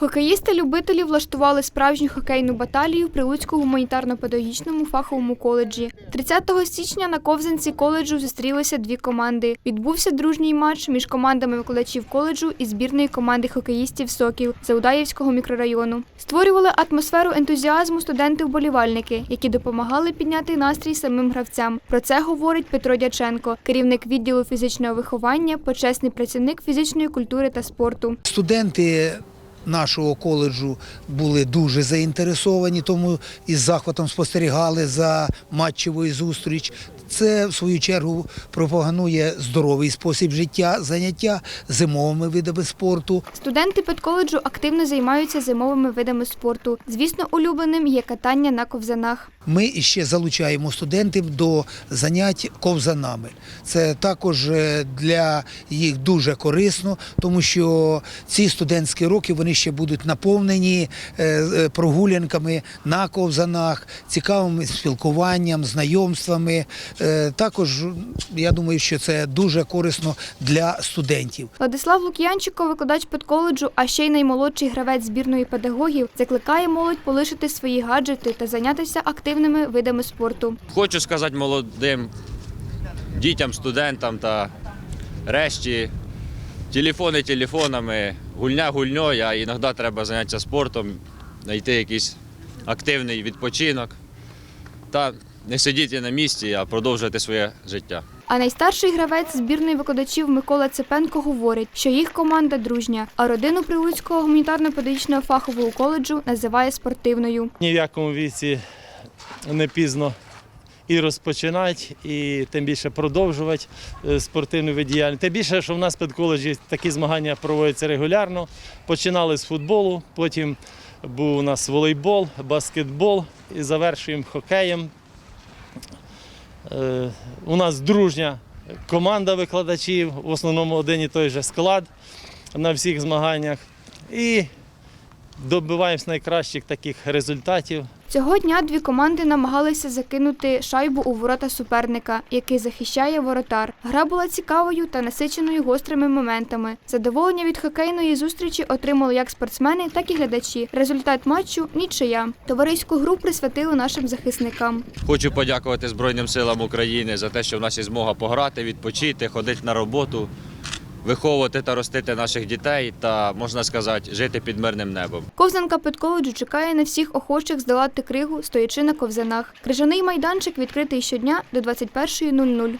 Хокеїсти-любителі влаштували справжню хокейну баталію в Прилуцькому гуманітарно-педагогічному фаховому коледжі. 30 січня на ковзанці коледжу зустрілися дві команди. Відбувся дружній матч між командами викладачів коледжу і збірної команди хокеїстів Сокіл Заудаївського мікрорайону. Створювали атмосферу ентузіазму студенти-вболівальники, які допомагали підняти настрій самим гравцям. Про це говорить Петро Дяченко, керівник відділу фізичного виховання, почесний працівник фізичної культури та спорту. Студенти нашого коледжу були дуже заінтересовані, тому із захватом спостерігали за матчевою зустріч. Це в свою чергу пропагандує здоровий спосіб життя, заняття зимовими видами спорту. Студенти педколеджу активно займаються зимовими видами спорту. Звісно, улюбленим є катання на ковзанах. Ми іще залучаємо студентів до занять ковзанами. Це також е, для їх дуже корисно, тому що ці студентські роки вони ще будуть наповнені е, е, прогулянками на ковзанах, цікавим спілкуванням, знайомствами. Е, Також я думаю, що це дуже корисно для студентів. Владислав Лук'янченко, викладач педколеджу, а ще й наймолодший гравець збірної педагогів, закликає молодь полишити свої гаджети та зайнятися активними видами спорту. Хочу сказати молодим дітям, студентам та решті, телефони телефонами, гульня гульньою, а іноді треба зайнятися спортом, знайти якийсь активний відпочинок та не сидіти на місці, а продовжувати своє життя. А найстарший гравець збірної викладачів Микола Цепенко говорить, що їх команда дружня, а родину Прилуцького гуманітарно-педагогічного фахового коледжу називає спортивною. Ні в якому віці не пізно і розпочинати, і тим більше продовжувати е, спортивну діяльність. Тим більше, що в нас під коледжі такі змагання проводяться регулярно. Починали з футболу, потім був у нас волейбол, баскетбол і завершуємо хокеєм. Е, У нас дружня команда викладачів, в основному один і той же склад на всіх змаганнях. І добиваємось найкращих таких результатів. Цього дня дві команди намагалися закинути шайбу у ворота суперника, який захищає воротар. Гра була цікавою та насиченою гострими моментами. Задоволення від хокейної зустрічі отримали як спортсмени, так і глядачі. Результат матчу нічия. Товариську гру присвятили нашим захисникам. Хочу подякувати Збройним силам України за те, що в нас є змога пограти, відпочити, ходити на роботу, виховувати та ростити наших дітей та, можна сказати, жити під мирним небом. Ковзанка Петковиджу чекає на всіх охочих здолати кригу, стоячи на ковзанах. Крижаний майданчик відкритий щодня до 21.00.